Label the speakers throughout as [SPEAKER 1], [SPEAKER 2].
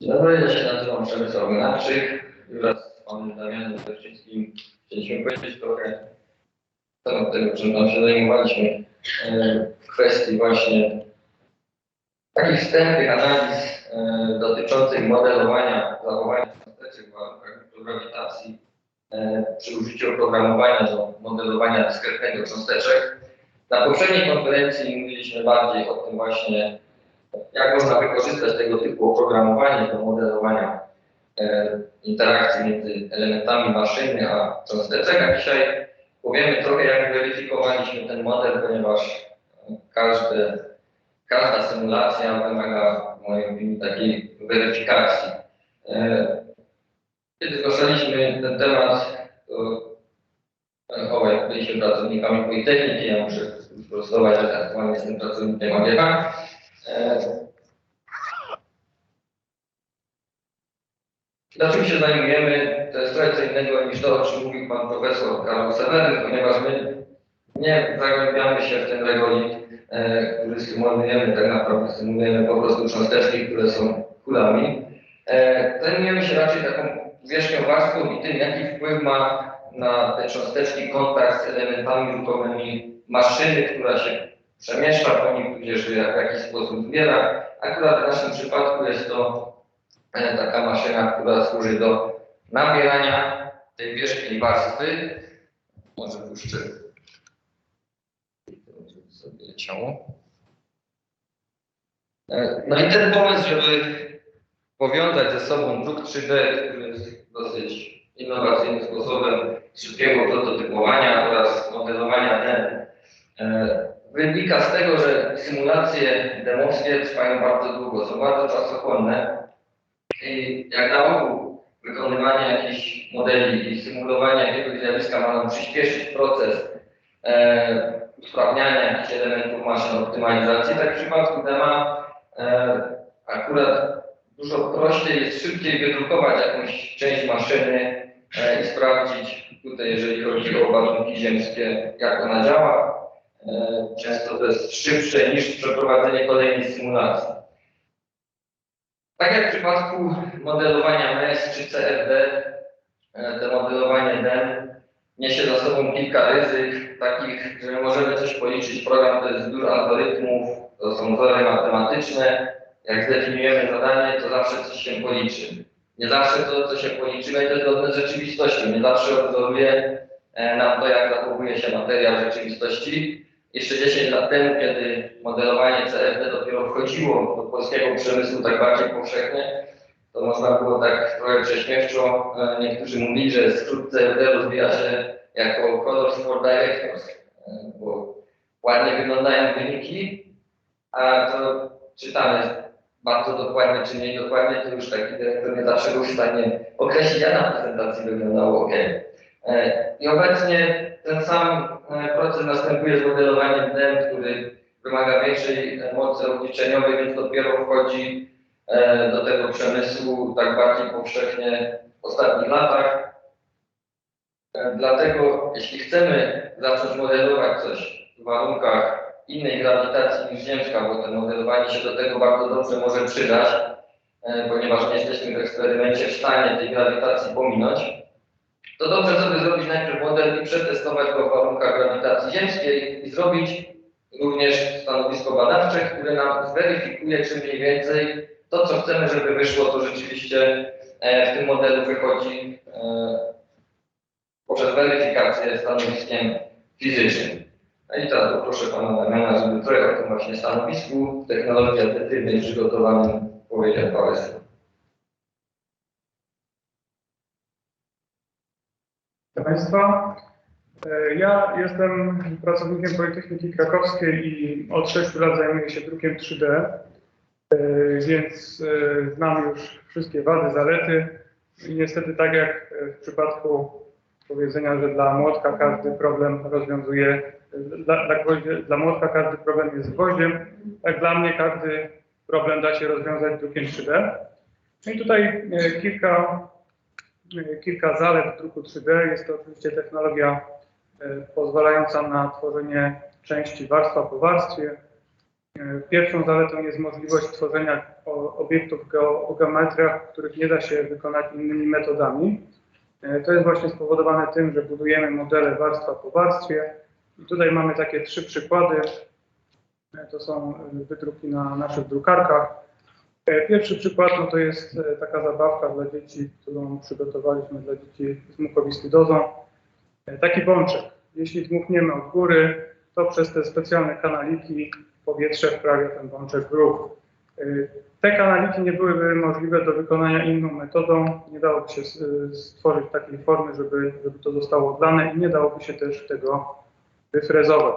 [SPEAKER 1] Dobry, ja się nazywam Przemysław Gnaczyk. Wraz z panem Damianem Zewczyńskim chcieliśmy powiedzieć trochę na temat tego, czym tam się zajmowaliśmy e, w kwestii właśnie takich wstępnych analiz e, dotyczących modelowania zachowania cząsteczek w warunkach e, przy użyciu oprogramowania do modelowania dyskretnego cząsteczek. Na poprzedniej konferencji mówiliśmy bardziej o tym właśnie, jak można wykorzystać tego typu oprogramowanie do modelowania e, interakcji między elementami maszyny a cząsteczek, a dzisiaj powiemy trochę, jak weryfikowaliśmy ten model, ponieważ e, każde, każda symulacja wymaga w mojej opinii takiej weryfikacji. E, Kiedy zgłaszaliśmy ten temat, to e, obaj byliśmy pracownikami Politechniki, ja muszę sprostować, że aktualnie jestem pracownikiem AGH. E, Na czym się zajmujemy, to jest trochę co innego niż to, o czym mówił pan profesor Karol Seweryn, ponieważ my nie zagłębiamy się w ten regolit, e, który symulujemy tak naprawdę, symulujemy po prostu cząsteczki, które są kulami. E, zajmujemy się raczej taką wierzchnią warstwą i tym, jaki wpływ ma na te cząsteczki kontakt z elementami ruchomymi maszyny, która się przemieszcza po nim, tudzież w jakiś sposób zbiera. Akurat w naszym przypadku jest to e, taka maszyna, która służy do nabierania tej wierzchniej warstwy. Może puszczę. sobie leciało. E, No i ten pomysł, żeby powiązać ze sobą druk 3D, który jest dosyć innowacyjnym sposobem szybkiego prototypowania oraz modelowania ten, e, wynika z tego, że symulacje demowskie trwają bardzo długo, są bardzo czasochłonne i jak na ogół wykonywanie jakichś modeli i symulowanie jakiegoś zjawiska ma nam przyspieszyć proces e, usprawniania jakichś elementów maszyn optymalizacji, tak w przypadku dema e, akurat dużo prościej jest szybciej wydrukować jakąś część maszyny e, i sprawdzić tutaj, jeżeli chodzi o warunki ziemskie, jak ona działa. E, Często to jest szybsze niż przeprowadzenie kolejnej symulacji. Tak jak w przypadku modelowania MES czy CFD, e, to modelowanie DEM niesie za sobą kilka ryzyk, takich, że możemy coś policzyć. Program to jest zbiór algorytmów, to są wzory matematyczne. Jak zdefiniujemy zadanie, to zawsze coś się policzy. Nie zawsze to, co się policzy, będzie zgodne z rzeczywistością. Nie zawsze odwzoruje e, nam to, jak zachowuje się materia w rzeczywistości. Jeszcze 10 lat temu, kiedy modelowanie CFD dopiero wchodziło do polskiego przemysłu tak bardziej powszechnie, to można było tak trochę prześmiewczo, e, niektórzy mówili, że skrót CFD rozwija się jako Colors for Directors, e, bo ładnie wyglądają wyniki, a to czytamy bardzo dokładnie czy mniej dokładnie, to już taki dyrektor nie zawsze był w stanie określić, jak na prezentacji wyglądało ok. I obecnie ten sam e, proces następuje z modelowaniem DEM, który wymaga większej e, mocy obliczeniowej, więc dopiero wchodzi e, do tego przemysłu tak bardziej powszechnie w ostatnich latach. E, Dlatego jeśli chcemy zacząć modelować coś w warunkach innej grawitacji niż ziemska, bo to modelowanie się do tego bardzo dobrze może przydać, e, ponieważ nie jesteśmy w eksperymencie w stanie tej grawitacji pominąć, to dobrze sobie zrobić najpierw model i przetestować go w warunkach grawitacji ziemskiej i zrobić również stanowisko badawcze, które nam zweryfikuje, czy mniej więcej to, co chcemy, żeby wyszło, to rzeczywiście e, w tym modelu wychodzi e, poprzez weryfikację stanowiskiem fizycznym. No i teraz poproszę pana Damiana, żeby trochę o tym właśnie stanowisku technologii addytywnej przygotowanym powiedział parę słów.
[SPEAKER 2] Państwa, e, ja jestem pracownikiem Politechniki Krakowskiej i od 6 lat zajmuję się drukiem 3D, e, więc e, znam już wszystkie wady, zalety i niestety tak jak w przypadku powiedzenia, że dla młotka każdy problem rozwiązuje, dla, dla, dla młotka każdy problem jest gwoździem, tak dla mnie każdy problem da się rozwiązać drukiem 3D. No i tutaj kilka kilka zalet druku 3D. Jest to oczywiście technologia e, pozwalająca na tworzenie części warstwa po warstwie. E, Pierwszą zaletą jest możliwość tworzenia obiektów o geometriach, których nie da się wykonać innymi metodami. E, To jest właśnie spowodowane tym, że budujemy modele warstwa po warstwie. I tutaj mamy takie trzy przykłady. To są wydruki na naszych drukarkach. E, Pierwszy przykład no to jest e, taka zabawka dla dzieci, którą przygotowaliśmy dla dzieci z mukowiscydozą. E, Taki bączek. Jeśli dmuchniemy od góry, to przez te specjalne kanaliki powietrze wprawia ten bączek w ruch. Te kanaliki nie byłyby możliwe do wykonania inną metodą. Nie dałoby się stworzyć takiej formy, żeby, żeby to zostało odlane i nie dałoby się też tego wyfrezować.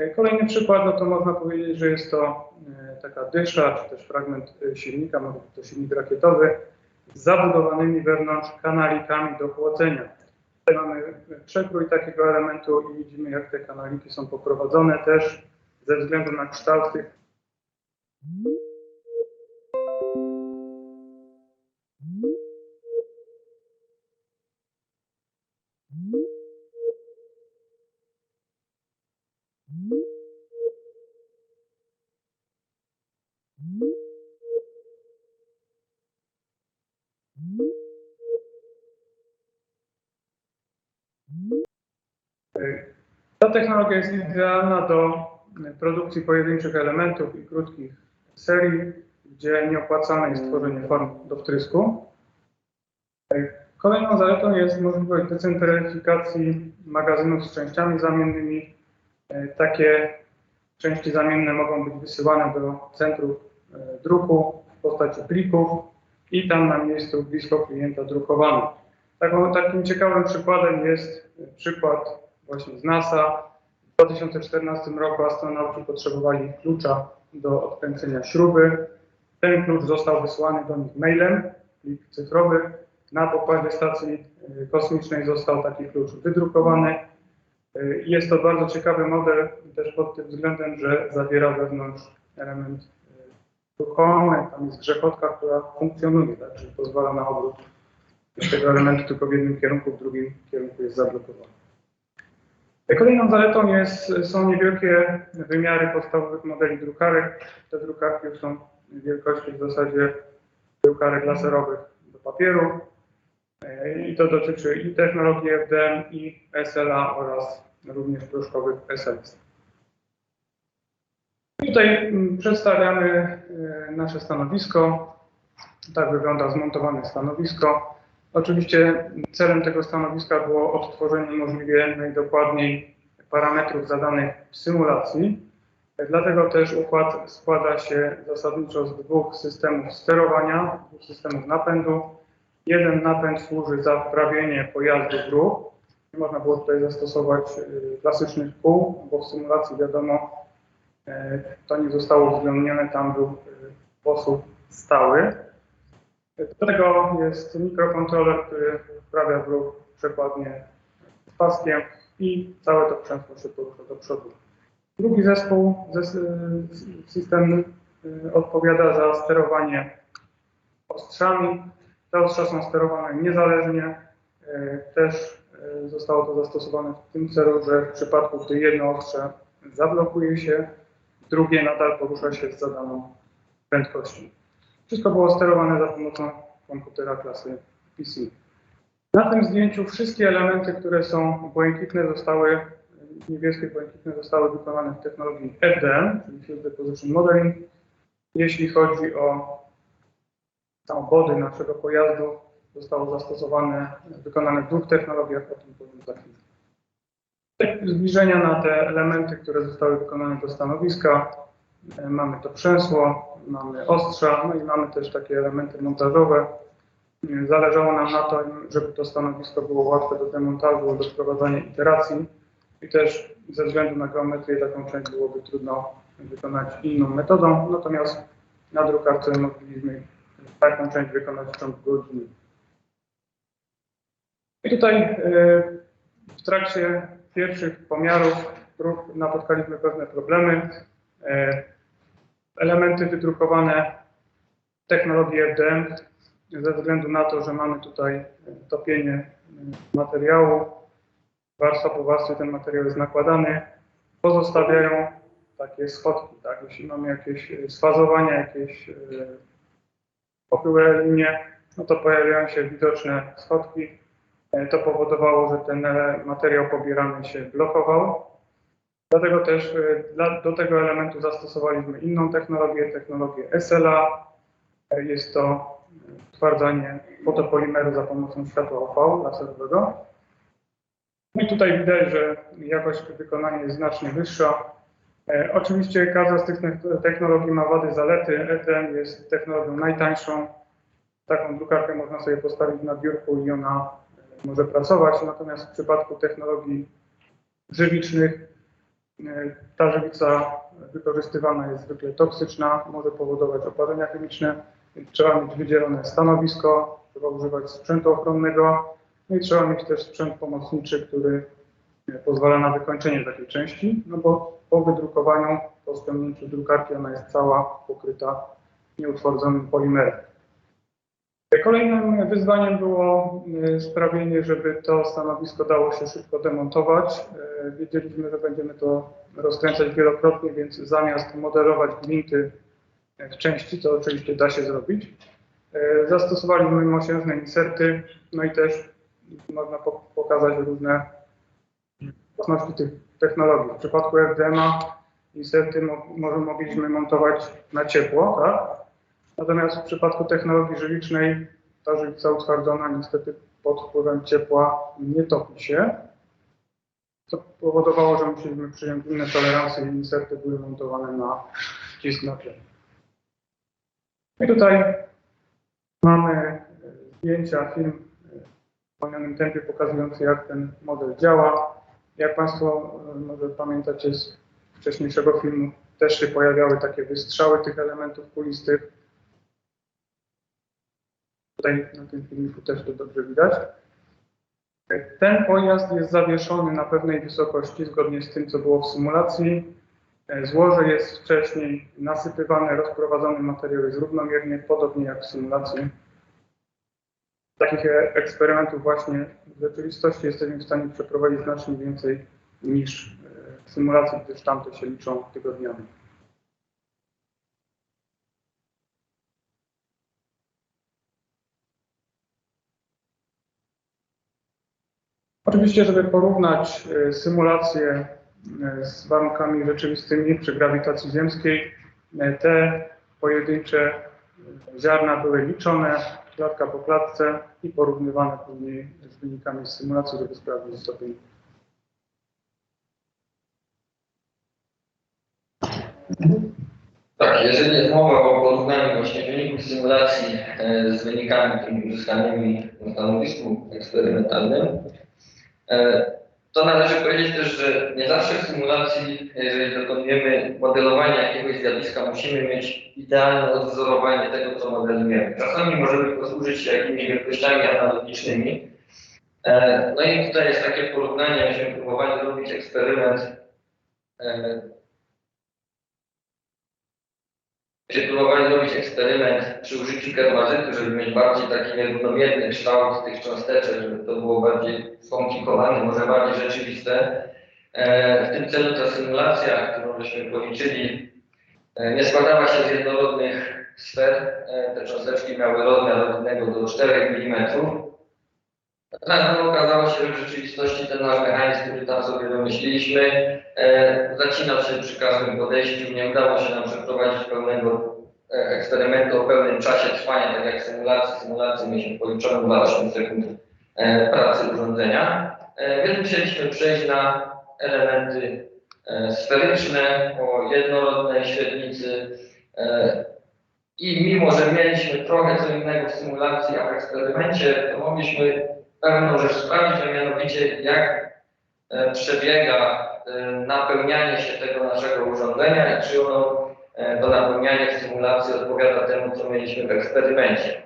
[SPEAKER 2] Y, Kolejny przykład, no to można powiedzieć, że jest to y, taka dysza, czy też fragment y, silnika, może to silnik rakietowy, z zabudowanymi wewnątrz kanalikami do chłodzenia. Tutaj mamy przekrój takiego elementu i widzimy, jak te kanaliki są poprowadzone też ze względu na kształt tych Ta technologia jest idealna do produkcji pojedynczych elementów i krótkich serii, gdzie nieopłacalne jest tworzenie form do wtrysku. Kolejną zaletą jest możliwość decentralifikacji magazynów z częściami zamiennymi. Takie części zamienne mogą być wysyłane do centrów e, druku w postaci plików i tam na miejscu blisko klienta drukowane. Takim ciekawym przykładem jest przykład właśnie z NASA. W 2014 roku astronauci potrzebowali klucza do odkręcenia śruby. Ten klucz został wysłany do nich mailem, plik cyfrowy. Na pokładzie stacji y, kosmicznej został taki klucz wydrukowany. Y, Jest to bardzo ciekawy model też pod tym względem, że zawiera wewnątrz element y, ruchomy. Tam jest grzechotka, która funkcjonuje, tak, czyli pozwala na obrót tego elementu tylko w jednym kierunku, w drugim kierunku jest zablokowany. Kolejną zaletą jest, są niewielkie wymiary podstawowych modeli drukarek. Te drukarki już są wielkości w zasadzie drukarek laserowych do papieru. E, I to dotyczy i technologii FDM, i SLA oraz również proszkowych SLS. Tutaj mm, przedstawiamy e, nasze stanowisko. Tak wygląda zmontowane stanowisko. Oczywiście celem tego stanowiska było odtworzenie możliwie najdokładniej parametrów zadanych w symulacji. Dlatego też układ składa się zasadniczo z dwóch systemów sterowania, dwóch systemów napędu. Jeden napęd służy za wprawienie pojazdu w ruch. Nie można było tutaj zastosować y, klasycznych kół, bo w symulacji wiadomo, y, to nie zostało uwzględnione, tam był y, sposób stały. Do tego jest mikrokontroler, który wprawia w ruch przekładnie z paskiem i całe to przęsło się porusza do przodu. Drugi zespół, zes, system y, odpowiada za sterowanie ostrzami. Te ostrza są sterowane niezależnie. Y, Też y, zostało to zastosowane w tym celu, że w przypadku, gdy jedno ostrze zablokuje się, drugie nadal porusza się z zadaną prędkością. Wszystko było sterowane za pomocą komputera klasy PC. Na tym zdjęciu wszystkie elementy, które są błękitne, zostały, niebieskie błękitne zostały wykonane w technologii FDM, czyli Field Deposition Modeling. Jeśli chodzi o samochody naszego pojazdu, zostało zastosowane, wykonane w dwóch technologiach, o tym powiem za chwilę. Zbliżenia na te elementy, które zostały wykonane do stanowiska. E, Mamy to przęsło, mamy ostrza, no i mamy też takie elementy montażowe. E, Zależało nam na to, żeby to stanowisko było łatwe do demontażu, do wprowadzania iteracji i też ze względu na geometrię taką część byłoby trudno wykonać inną metodą, natomiast na drukarce mogliśmy taką część wykonać w ciągu godziny. I tutaj e, w trakcie pierwszych pomiarów prób napotkaliśmy pewne problemy. Elementy wydrukowane w technologii FDM ze względu na to, że mamy tutaj topienie materiału, warstwa po warstwie ten materiał jest nakładany, pozostawiają takie schodki, tak? Jeśli mamy jakieś sfazowania, jakieś e, pochyłe linie, no to pojawiają się widoczne schodki. E, To powodowało, że ten materiał pobierany się blokował. Dlatego też dla, do tego elementu zastosowaliśmy inną technologię, technologię SLA. Jest to utwardzanie fotopolimeru za pomocą światła UV laserowego. No i tutaj widać, że jakość wykonania jest znacznie wyższa. E, Oczywiście każda z tych te- technologii ma wady, zalety. ETM jest technologią najtańszą. Taką drukarkę można sobie postawić na biurku i ona e, może pracować. Natomiast w przypadku technologii żywicznych ta żywica wykorzystywana jest zwykle toksyczna, może powodować oparzenia chemiczne, więc trzeba mieć wydzielone stanowisko, trzeba używać sprzętu ochronnego, no i trzeba mieć też sprzęt pomocniczy, który e, pozwala na wykończenie takiej części, no bo po wydrukowaniu, po ściągnięciu drukarki ona jest cała pokryta nieutwardzonym polimerem. Kolejnym wyzwaniem było e, sprawienie, żeby to stanowisko dało się szybko demontować. E, Wiedzieliśmy, że będziemy to rozkręcać wielokrotnie, więc zamiast modelować gwinty w części, to oczywiście da się zrobić. E, Zastosowaliśmy mosiężne inserty, no i też można po- pokazać różne własności tych technologii. W przypadku FDMA inserty mo- mogliśmy montować na ciepło, tak? Natomiast w przypadku technologii żywicznej ta żywica utwardzona niestety pod wpływem ciepła nie topi się. To powodowało, że musieliśmy przyjąć inne tolerancje i inserty były montowane na ścisk naczyń. I tutaj mamy e, zdjęcia, film e, w wolnym tempie pokazujący jak ten model działa. Jak Państwo e, może pamiętacie z wcześniejszego filmu, też się pojawiały takie wystrzały tych elementów kulistych. Tutaj na tym filmiku też to dobrze widać. Ten pojazd jest zawieszony na pewnej wysokości, zgodnie z tym, co było w symulacji. E, Złoże jest wcześniej nasypywane, rozprowadzony materiał jest równomiernie, podobnie jak w symulacji. Takich e, eksperymentów właśnie w rzeczywistości jesteśmy w stanie przeprowadzić znacznie więcej niż e, w symulacji, gdyż tamte się liczą tygodniami. Oczywiście, żeby porównać e, symulację e, z warunkami rzeczywistymi przy grawitacji ziemskiej, e, te pojedyncze ziarna były liczone klatka po klatce i porównywane później z wynikami z symulacji, żeby sprawdzić stopień.
[SPEAKER 1] Tak, jeżeli jest mowa o porównaniu właśnie wyników symulacji e, z wynikami uzyskanymi na stanowisku eksperymentalnym, to należy powiedzieć też, że nie zawsze w symulacji, jeżeli dokonujemy modelowania jakiegoś zjawiska, musimy mieć idealne odwzorowanie tego, co modelujemy. Czasami możemy posłużyć się jakimiś wielkościami analogicznymi. E, No i tutaj jest takie porównanie, myśmy próbowali robić eksperyment e, Czy próbowali zrobić eksperyment przy użyciu kermazytu, żeby mieć bardziej taki nierównomierny kształt tych cząsteczek, żeby to było bardziej skomplikowane, może bardziej rzeczywiste. E, W tym celu ta symulacja, którą żeśmy policzyli, e, nie składała się z jednorodnych sfer. E, Te cząsteczki miały rozmiar od 1 do 4 mm. No, okazało się, że w rzeczywistości ten nasz mechanizm, który tam sobie wymyśliliśmy, e, się przy każdym podejściu. Nie udało się nam przeprowadzić pełnego e, eksperymentu o pełnym czasie trwania, tak jak symulacji. Symulacji mieliśmy policzone 28 sekund e, pracy urządzenia. E, więc musieliśmy przejść na elementy e, sferyczne o jednorodnej średnicy. E, I mimo, że mieliśmy trochę co innego w symulacji, a w eksperymencie, to mogliśmy pewną rzecz sprawdzić, a mianowicie jak e, przebiega e, napełnianie się tego naszego urządzenia i czy ono e, to napełnianie w symulacji odpowiada temu, co mieliśmy w eksperymencie.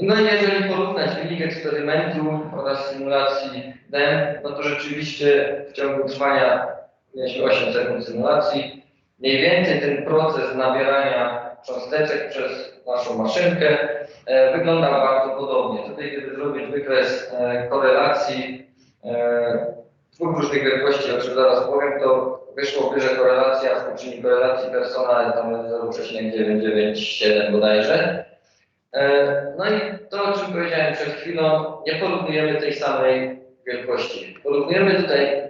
[SPEAKER 1] No i jeżeli porównać wynik eksperymentu oraz symulacji DEM, no to rzeczywiście w ciągu trwania mieliśmy 8 sekund symulacji. Mniej więcej ten proces nabierania cząsteczek przez naszą maszynkę e, wygląda bardzo podobnie. Tutaj, gdyby zrobić wykres e, korelacji e, dwóch różnych wielkości, o czym zaraz powiem, to wyszłoby, że korelacja, współczynnik korelacji personalnej tam jest 0,997 bodajże. E, No i to, o czym powiedziałem przed chwilą, nie porównujemy tej samej wielkości. Porównujemy tutaj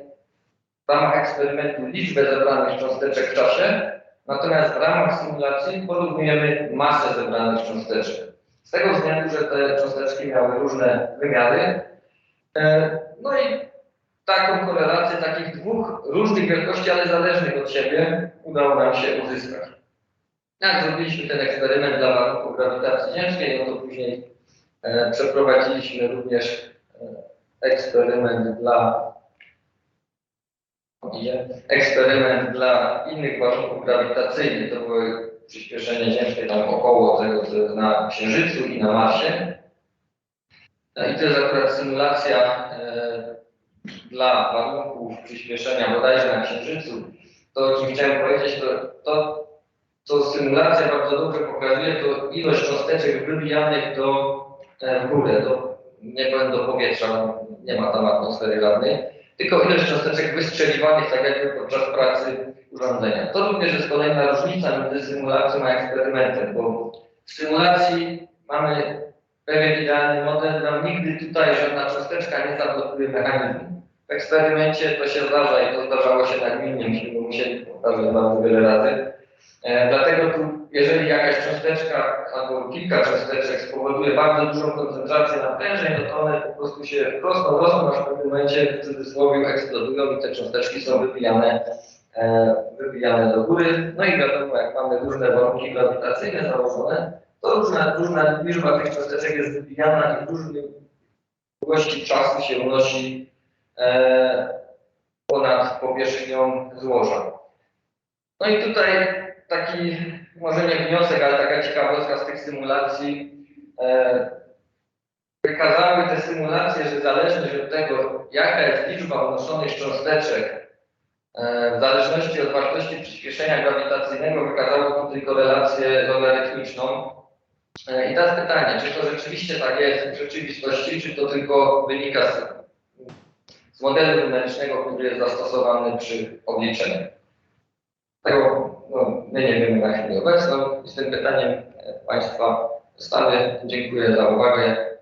[SPEAKER 1] w ramach eksperymentu liczbę zebranych cząsteczek w czasie, natomiast w ramach symulacji porównujemy masę zebranych cząsteczek. Z tego względu, że te cząsteczki miały różne wymiary. E, No i taką korelację takich dwóch różnych wielkości, ale zależnych od siebie udało nam się uzyskać. Jak zrobiliśmy ten eksperyment dla warunków grawitacji ziemskiej, no to później e, przeprowadziliśmy również e, eksperyment dla eksperyment dla innych warunków grawitacyjnych. To były przyspieszenie ziemskie tam około tego, co jest na Księżycu i na Marsie. No I to jest akurat symulacja e, dla warunków przyspieszenia bodajże na Księżycu. To, o czym chciałem powiedzieć, to, to co symulacja bardzo dobrze pokazuje, to ilość cząsteczek wybijanych do, e, w górę, do, nie powiem do powietrza, nie ma tam atmosfery żadnej, tylko ilość cząsteczek wystrzeliwanych tak jakby podczas pracy urządzenia. To również jest kolejna różnica między symulacją a eksperymentem, bo w symulacji mamy pewien idealny model, nam nigdy tutaj żadna cząsteczka nie zablokuje mechanizmu. W eksperymencie to się zdarza i to zdarzało się nagminnie, myśmy to musieli powtarzać bardzo wiele razy. E, dlatego tu, jeżeli jakaś cząsteczka albo kilka cząsteczek spowoduje bardzo dużą koncentrację naprężeń, no to one po prostu się rosną, rosną, aż w pewnym momencie w cudzysłowie eksplodują i te cząsteczki są wybijane, e, wybijane do góry. No i wiadomo, jak mamy różne warunki grawitacyjne założone, to różna, różna liczba tych cząsteczek jest wybijana i w różnej długości czasu się unosi e, ponad powierzchnią złoża. No i tutaj taki, może nie wniosek, ale taka ciekawostka z tych symulacji. E, wykazały te symulacje, że zależność od tego, jaka jest liczba unoszonych cząsteczek, e, w zależności od wartości przyspieszenia grawitacyjnego, wykazało tutaj korelację logarytmiczną. E, I teraz pytanie, czy to rzeczywiście tak jest w rzeczywistości, czy to tylko wynika z, z modelu numerycznego, który jest zastosowany przy obliczeniu. Tego no, my nie wiemy na chwilę obecną i z tym pytaniem e, Państwa zostawię. Dziękuję za uwagę.